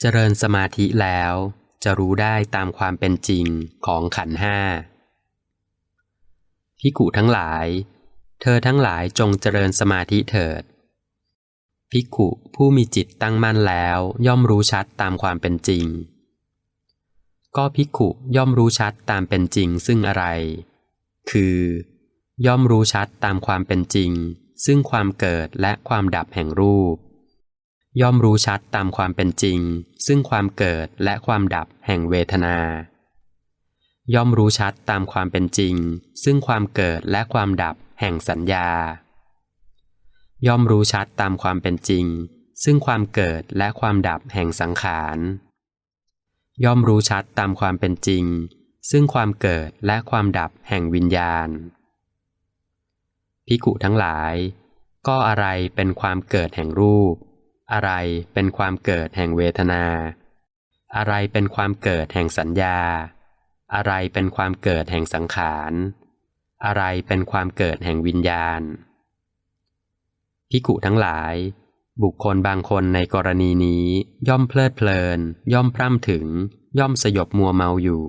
เจริญสมาธิแล้ว จะรู้ได้ตามความเป็นจริงของขันห้าพิกุทั้งหลาย เธอทั้งหลายจงเจริญสมาธิเถิดภิกุผู้มีจิตตั้งมั่นแล้วย่อมรู้ชัดตามความเป็นจริง ก็ภิกุย่อมรู้ชัดตามเป็นจริงซึ่งอะไร คือ ย่อมรู้ชัดตามความเป็นจริง ซึ่งความเกิดและความดับแห่งรูป ย่อมรู้ชัดตามความเป็นจริง ซึ่งความเกิดและความดับแห่งเวทนา ย่อมรู้ชัดตามความเป็นจริง ซึ่งความเกิดและความดับแห่งสัญญา ย่อมรู้ชัดตามความเป็นจริง ซึ่งความเกิดและความดับแห่งสังขาร ย่อมรู้ชัดตามความเป็นจริง ซึ่งความเกิดและความดับแห่งวิญญาณพิกุทั้งหลาย ก็อะไรเป็นความเกิดแห่งรูป อะไรเป็นความเกิดแห่งเวทนา อะไรเป็นความเกิดแห่งสัญญา อะไรเป็นความเกิดแห่งสังขาร อะไรเป็นความเกิดแห่งวิญญาณพิกุทั้งหลาย บุคคลบางคนในกรณีนี้ ย่อมเพลิดเพลิน ย่อมพร่ำถึง ย่อมสยบมัวเมาอยู่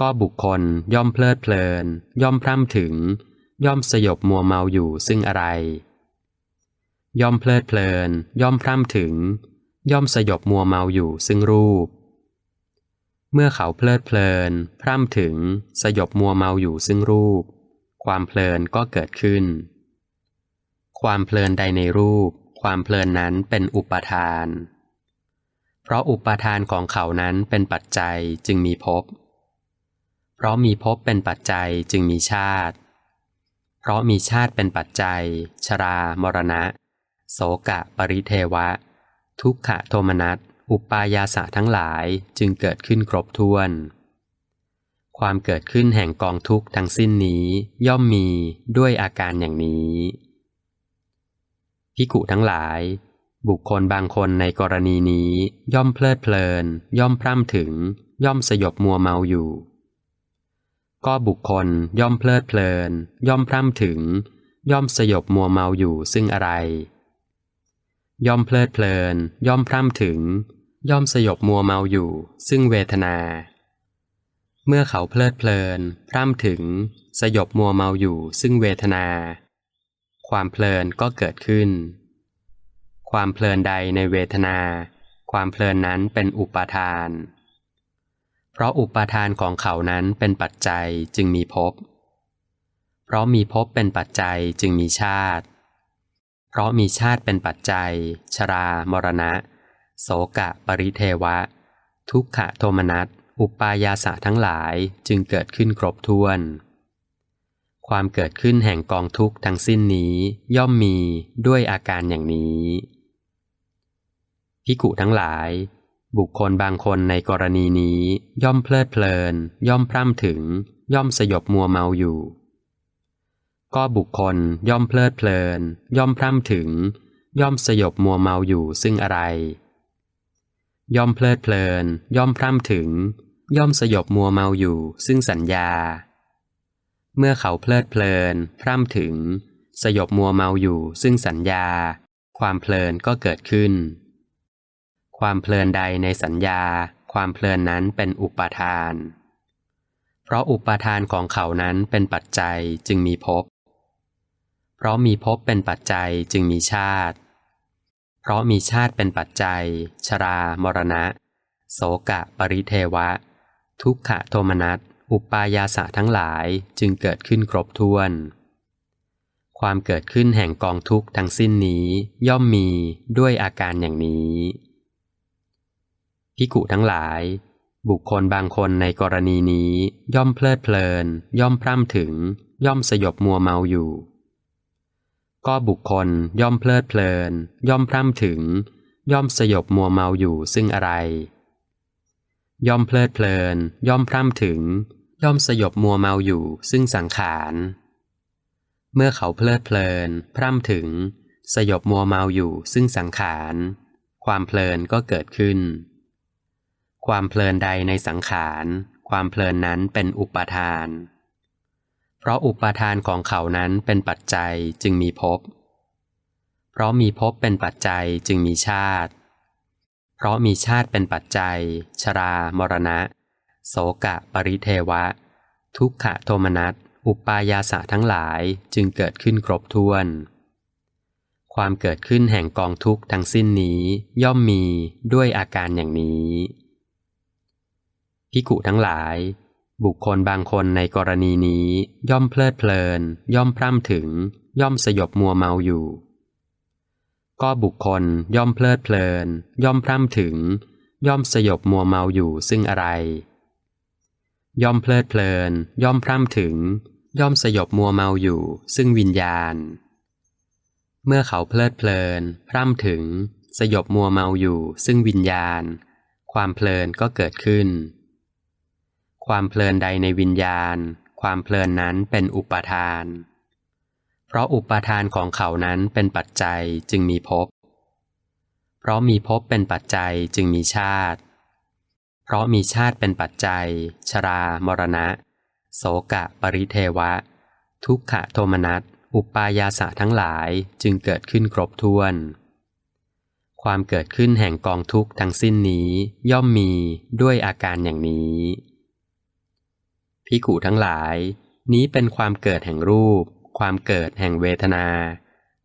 ก็บุคคลย่อมเพลิดเพลิน ย่อมพร่ำถึง ย่อมสยบมัวเมาอยู่ซึ่งอะไร ย่อมเพลิดเพลิน ย่อมพร่ำถึง ย่อมสยบมัวเมาอยู่ซึ่งรูป เมื่อเขาเพลิดเพลิน พร่ำถึง สยบมัวเมาอยู่ซึ่งรูป ความเพลินก็เกิดขึ้น ความเพลินใดในรูป ความเพลินนั้นเป็นอุปทาน เพราะอุปทานของเขานั้นเป็นปัจจัยจึงมีภพ เพราะมีภพเป็นปัจจัยจึงมีชาติ เพราะมีชาติเป็นปัจจัย ชรามรณะ โสกะปริเทวะ ทุกขะโทมนัสอุปายาสะทั้งหลายจึงเกิดขึ้นครบถ้วน ความเกิดขึ้นแห่งกองทุกข์ทั้งสิ้นนี้ย่อมมีด้วยอาการอย่างนี้พิกุทั้งหลาย บุคคลบางคนในกรณีนี้ย่อมเพลิดเพลิน ย่อมพร่ำถึง ย่อมสยบมัวเมาอยู่ ก็บุคคลย่อมเพลิดเพลิน ย่อมพร่ำถึง ย่อมสยบมัวเมาอยู่ซึ่งอะไร ย่อมเพลิดเพลิน ย่อมพร่ำถึง ย่อมสยบมัวเมาอยู่ ซึ่งเวทนา เมื่อเขาเพลิดเพลิน พร่ำถึง สยบมัวเมาอยู่ ซึ่งเวทนา ความเพลินก็เกิดขึ้น ความเพลินใดในเวทนา ความเพลินนั้นเป็นอุปาทาน เพราะอุปาทานของเขานั้นเป็นปัจจัยจึงมีภพเพราะมีภพเป็นปัจจัยจึงมีชาติเราะมีชาติเป็นปัจจัย ชรา มรณะ โสกะ ปริเทวะ ทุกขะโทมนัส อุปายาสะทั้งหลายจึงเกิดขึ้นครบถ้วน ความเกิดขึ้นแห่งกองทุกข์ทั้งสิ้นนี้ย่อมมีด้วยอาการอย่างนี้พิกุทั้งหลาย บุคคลบางคนในกรณีนี้ย่อมเพลิดเพลิน ย่อมพร่ำถึง ย่อมสยบมัวเมาอยู่ ก็บุคคลย่อมเพลิดเพลิน ย่อมพร่ำถึง ย่อมสยบมัวเมาอยู่ซึ่งอะไร ย่อมเพลิดเพลิน ย่อมพร่ำถึง ย่อมสยบมัวเมาอยู่ซึ่งสัญญา เมื่อเขาเพลิดเพลิน พร่ำถึง สยบมัวเมาอยู่ซึ่งสัญญา ความเพลินก็เกิดขึ้น ความเพลินใดในสัญญา ความเพลินนั้นเป็นอุปาทานเพราะอุปาทานของเขานั้นเป็นปัจจัยจึงมีภพ เพราะมีภพเป็นปัจจัยจึงมีชาติ เพราะมีชาติเป็นปัจจัย ชรา มรณะ โสกะ ปริเทวะ ทุกขะโทมนัส อุปายาสะทั้งหลายจึงเกิดขึ้นครบถ้วน ความเกิดขึ้นแห่งกองทุกข์ทั้งสิ้นนี้ย่อมมีด้วยอาการอย่างนี้พิกุทั้งหลาย บุคคลบางคนในกรณีนี้ย่อมเพลิดเพลิน ย่อมพร่ำถึง ย่อมสยบมัวเมาอยู่ ก็บุคคลย่อมเพลิดเพลิน ย่อมพร่ำถึง ย่อมสยบมัวเมาอยู่ซึ่งอะไร ย่อมเพลิดเพลิน ย่อมพร่ำถึง ย่อมสยบมัวเมาอยู่ซึ่งสังขารเมื่อเขาเพลิดเพลิน พร่ำถึง สยบมัวเมาอยู่ซึ่งสังขารความเพลินก็เกิดขึ้น ความเพลินใดในสังขาร ความเพลินนั้นเป็นอุปทาน ราะอุปาทานของเขานั้นเป็นปัจจัยจึงมีภพ เพราะมีภพเป็นปัจจัยจึงมีชาติ เพราะมีชาติเป็นปัจจัย ชรา มรณะ โสกะ ปริเทวะ ทุกขะโทมนัส อุปายาสะทั้งหลายจึงเกิดขึ้นครบถ้วน ความเกิดขึ้นแห่งกองทุกข์ทั้งสิ้นนี้ย่อมมีด้วยอาการอย่างนี้พิกุทั้งหลาย บุคคลบางคนในกรณีนี้ ย่อมเพลิดเพลิน ย่อมพร่ำถึง ย่อมสยบมัวเมาอยู่ ก็บุคคลย่อมเพลิดเพลิน ย่อมพร่ำถึง ย่อมสยบมัวเมาอยู่ซึ่งอะไร ย่อมเพลิดเพลิน ย่อมพร่ำถึง ย่อมสยบมัวเมาอยู่ ซึ่งวิญญาณ เมื่อเขาเพลิดเพลิน พร่ำถึง สยบมัวเมาอยู่ ซึ่งวิญญาณ ความเพลินก็เกิดขึ้น ความเพลินใดในวิญญาณ ความเพลินนั้นเป็นอุปทาน เพราะอุปทานของเขานั้นเป็นปัจจัยจึงมีภพ เพราะมีภพเป็นปัจจัยจึงมีชาติ เพราะมีชาติเป็นปัจจัย ชรา มรณะ โสกะ ปริเทวะ ทุกขะโทมนัส อุปายาสะทั้งหลายจึงเกิดขึ้นครบถ้วน ความเกิดขึ้นแห่งกองทุกข์ทั้งสิ้นนี้ย่อมมีด้วยอาการอย่างนี้ พิกุทั้งหลาย นี้เป็นความเกิดแห่งรูป ความเกิดแห่งเวทนา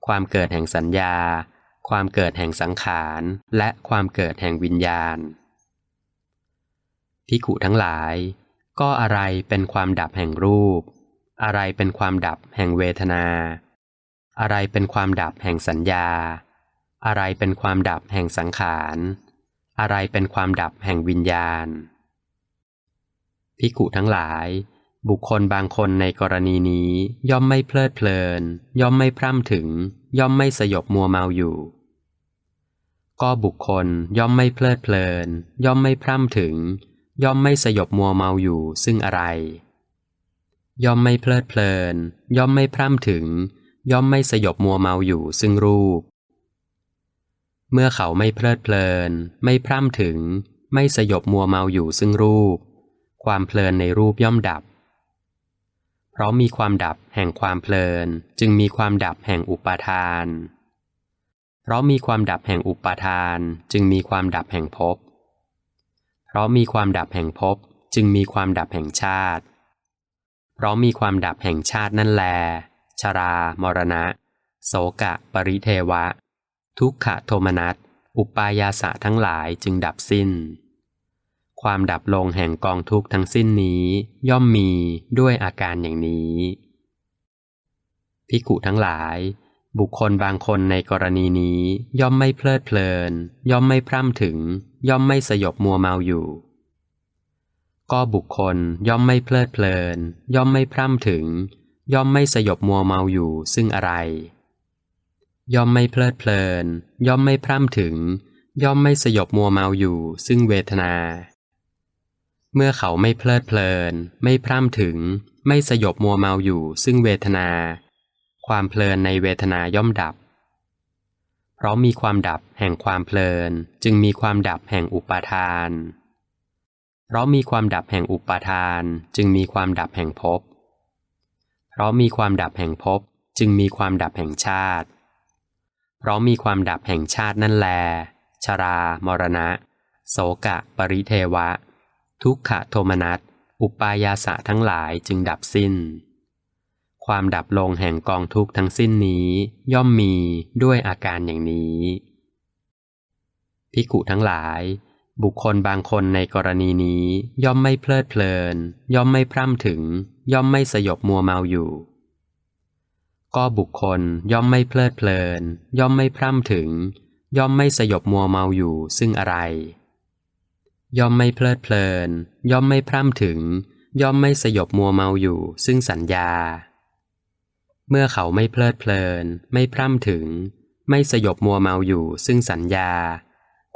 ความเกิดแห่งสัญญา ความเกิดแห่งสังขาร และความเกิดแห่งวิญญาณพิกุทั้งหลาย ก็อะไรเป็นความดับแห่งรูป อะไรเป็นความดับแห่งเวทนา อะไรเป็นความดับแห่งสัญญา อะไรเป็นความดับแห่งสังขาร อะไรเป็นความดับแห่งวิญญาณ พิกุทั้งหลาย บุคคลบางคนในกรณีนี้ ย่อมไม่เพลิดเพลิน ย่อมไม่พร่ำถึง ย่อมไม่สยบมัวเมาอยู่ ก็บุคคลย่อมไม่เพลิดเพลิน ย่อมไม่พร่ำถึง ย่อมไม่สยบมัวเมาอยู่ซึ่งอะไร ย่อมไม่เพลิดเพลิน ย่อมไม่พร่ำถึง ย่อมไม่สยบมัวเมาอยู่ซึ่งรูป เมื่อเขาไม่เพลิดเพลิน ไม่พร่ำถึง ไม่สยบมัวเมาอยู่ซึ่งรูป ความเพลินในรูปย่อมดับ เพราะมีความดับแห่งความเพลิน จึงมีความดับแห่งอุปาทาน เพราะมีความดับแห่งอุปาทาน จึงมีความดับแห่งภพ เพราะมีความดับแห่งภพจึงมีความดับแห่งชาติ เพราะมีความดับแห่งชาตินั่นแล ชรา มรณะ โสกะ ปริเทวะ ทุกขโทมนัส อุปายาสะทั้งหลายจึงดับสิ้น ความดับลงแห่งกองทุกข์ทั้งสิ้นนี้ ย่อมมีด้วยอาการอย่างนี้พิกุทั้งหลาย บุคคลบางคนในกรณีนี้ ย่อมไม่เพลิดเพลิน ย่อมไม่พร่ำถึง ย่อมไม่สยบมัวเมาอยู่ ก็บุคคลย่อมไม่เพลิดเพลิน ย่อมไม่พร่ำถึง ย่อมไม่สยบมัวเมาอยู่ซึ่งอะไร ย่อมไม่เพลิดเพลิน ย่อมไม่พร่ำถึง ย่อมไม่สยบมัวเมาอยู่ซึ่งเวทนา เมื่อเขาไม่เพลิดเพลิน ไม่พร่ำถึง ไม่สยบมัวเมาอยู่ซึ่งเวทนา ความเพลินในเวทนาย่อมดับ เพราะมีความดับแห่งความเพลิน จึงมีความดับแห่งอุปาทาน เพราะมีความดับแห่งอุปาทาน จึงมีความดับแห่งภพ เพราะมีความดับแห่งภพจึงมีความดับแห่งชาติ เพราะมีความดับแห่งชาตินั่นแล ชรา มรณะ โสกะ ปริเทวะ ทุกขโทมนัสอุปายาสะทั้งหลายจึงดับสิ้น ความดับลงแห่งกองทุกทั้งสิ้นนี้ย่อมมีด้วยอาการอย่างนี้พิกุทั้งหลาย บุคคลบางคนในกรณีนี้ย่อมไม่เพลิดเพลิน ย่อมไม่พร่ำถึง ย่อมไม่สยบมัวเมาอยู่ ก็บุคคลย่อมไม่เพลิดเพลิน ย่อมไม่พร่ำถึง ย่อมไม่สยบมัวเมาอยู่ซึ่งอะไร ย่อมไม่เพลิดเพลิน ย่อมไม่พร่ำถึง ย่อมไม่สยบมัวเมาอยู่ ซึ่งสัญญา เมื่อเขาไม่เพลิดเพลิน ไม่พร่ำถึง ไม่สยบมัวเมาอยู่ ซึ่งสัญญา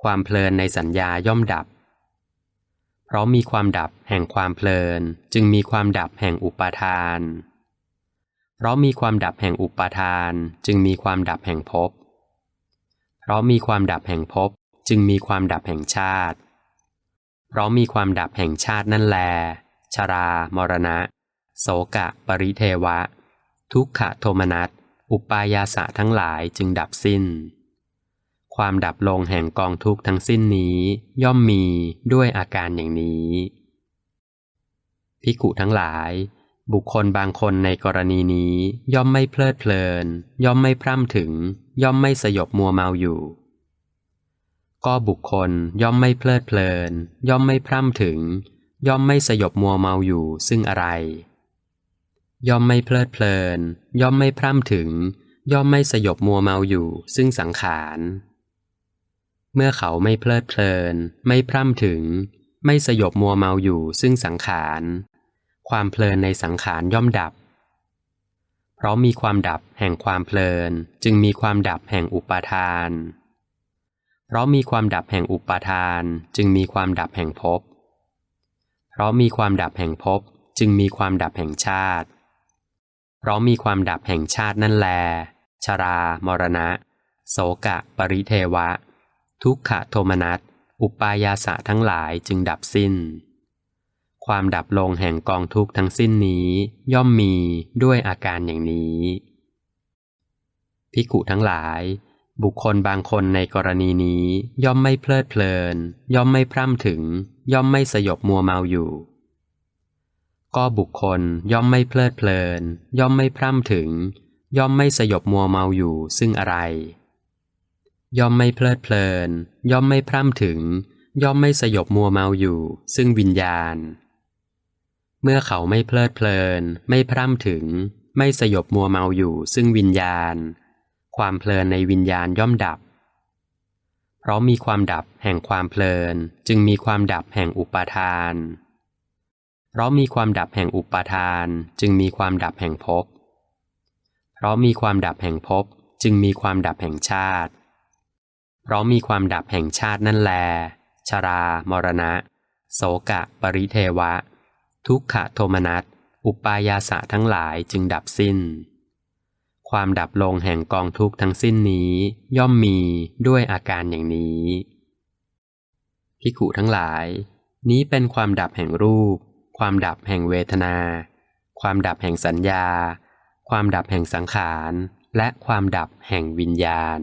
ความเพลินในสัญญาย่อมดับ เพราะมีความดับแห่งความเพลิน จึงมีความดับแห่งอุปาทาน เพราะมีความดับแห่งอุปาทาน จึงมีความดับแห่งภพเพราะมีความดับแห่งภพจึงมีความดับแห่งชาติ พราะมีความดับแห่งชาตินั่นแล ชรา มรณะ โสกะ ปริเทวะ ทุกขโทมนัส อุปายาสะทั้งหลายจึงดับสิ้น ความดับลงแห่งกองทุกทั้งสิ้นนี้ ย่อมมีด้วยอาการอย่างนี้ภิกุทั้งหลาย บุคคลบางคนในกรณีนี้ ย่อมไม่เพลิดเพลิน ย่อมไม่พร่ำถึง ย่อมไม่สยบมัวเมาอยู่ ก็บุคคลย่อมไม่เพลิดเพลิน ย่อมไม่พร่ำถึง ย่อมไม่สยบมัวเมาอยู่ซึ่งอะไร ย่อมไม่เพลิดเพลิน ย่อมไม่พร่ำถึง ย่อมไม่สยบมัวเมาอยู่ซึ่งสังขาร เมื่อเขาไม่เพลิดเพลิน ไม่พร่ำถึง ไม่สยบมัวเมาอยู่ซึ่งสังขาร ความเพลินในสังขารย่อมดับ เพราะมีความดับแห่งความเพลินจึงมีความดับแห่งอุปาทาน เพราะมีความดับแห่งอุปาทานจึงมีความดับแห่งภพ เพราะมีความดับแห่งภพจึงมีความดับแห่งชาติ เพราะมีความดับแห่งชาตินั่นแล ชรา มรณะ โสกะ ปริเทวะ ทุกขโทมนัส อุปายาสะทั้งหลายจึงดับสิ้น ความดับลงแห่งกองทุกทั้งสิ้นนี้ ย่อมมีด้วยอาการอย่างนี้ภิกุทั้งหลาย บุคคลบางคนในกรณีนี้ ย่อมไม่เพลิดเพลิน ย่อมไม่พร่ำถึง ย่อมไม่สยบมัวเมาอยู่ ก็บุคคลย่อมไม่เพลิดเพลิน ย่อมไม่พร่ำถึง ย่อมไม่สยบมัวเมาอยู่ซึ่งอะไร ย่อมไม่เพลิดเพลิน ย่อมไม่พร่ำถึง ย่อมไม่สยบมัวเมาอยู่ ซึ่งวิญญาณ เมื่อเขาไม่เพลิดเพลิน ไม่พร่ำถึง ไม่สยบมัวเมาอยู่ ซึ่งวิญญาณ ความเพลินในวิญญาณย่อมดับ เพราะมีความดับแห่งความเพลิน จึงมีความดับแห่งอุปาทาน เพราะมีความดับแห่งอุปาทาน จึงมีความดับแห่งภพ เพราะมีความดับแห่งภพจึงมีความดับแห่งชาติ เพราะมีความดับแห่งชาตินั่นแล ชรา มรณะ โสกะ ปริเทวะ ทุกขโทมนัส อุปายาสะทั้งหลายจึงดับสิ้น ความดับลงแห่งกองทุกข์ทั้งสิ้นนี้ ย่อมมีด้วยอาการอย่างนี้พิกขุทั้งหลาย นี้เป็นความดับแห่งรูป ความดับแห่งเวทนา ความดับแห่งสัญญา ความดับแห่งสังขาร และความดับแห่งวิญญาณ